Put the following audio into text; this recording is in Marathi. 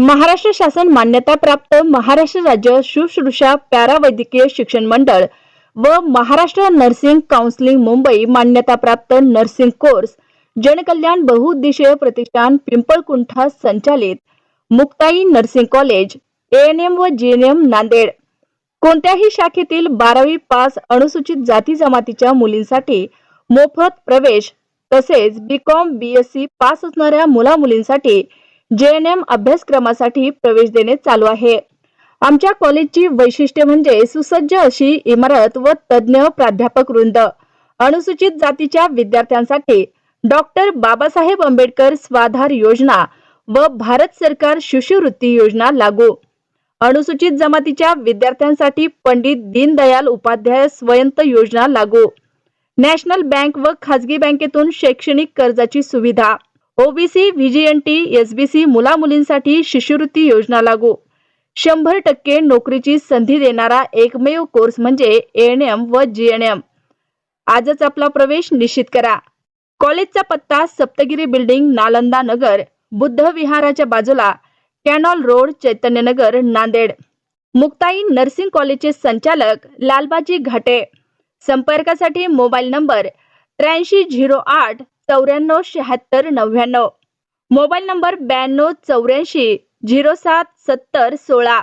महाराष्ट्र शासन मान्यताप्राप्त महाराष्ट्र राज्य शुश्रूषा पॅरावैद्यकीय शिक्षण मंडळ व महाराष्ट्र नर्सिंग काउन्सिलिंग मुंबई मान्यताप्राप्त नर्सिंग कोर्स जनकल्याण बहुउद्देशीय प्रतिष्ठान पिंपळकुंठा संचालित मुक्ताई नर्सिंग कॉलेज एएनएम व जीएनएम नांदेड. कोणत्याही शाखेतील बारावी पास अनुसूचित जाती जमातीच्या मुलींसाठी मोफत प्रवेश तसेच बी कॉम बीएससी पास असणाऱ्या मुला मुलींसाठी जेएनएम अभ्यासक्रमासाठी प्रवेश देणे चालू आहे. आमच्या कॉलेजची वैशिष्ट्ये म्हणजे सुसज्ज अशी इमारत व तज्ज्ञ प्राध्यापक वृंद. अनुसूचित जातीच्या विद्यार्थ्यांसाठी डॉक्टर बाबासाहेब आंबेडकर स्वाधार योजना व भारत सरकार शिष्यवृत्ती योजना लागू. अनुसूचित जमातीच्या विद्यार्थ्यांसाठी पंडित दीनदयाल उपाध्याय स्वयंत योजना लागू. नॅशनल बँक व खाजगी बँकेतून शैक्षणिक कर्जाची सुविधा. ओबीसी व्हीजीएनटी एसबीसी मुला मुलींसाठी शिष्यवृत्ती योजना लागू. शंभर टक्के नोकरीची संधी देणारा एकमेव कोर्स म्हणजे एएनएम व जीएनएम आजच आपला प्रवेश निश्चित करा. कॉलेजचा पत्ता सप्तगिरी बिल्डिंग नालंदा नगर बुद्ध विहाराच्या बाजूला canal road Chaitanyanagar Nanded. Muktai nursing कॉलेजचे संचालक लालबाजी घाटे. संपर्कासाठी मोबाईल नंबर त्र्याऐंशी झिरो आठ चौऱ्याण्णव शहात्तर नव्याण्णव. मोबाईल नंबर ब्याण्णव चौऱ्याऐंशी झिरो सात सत्तर सोळा.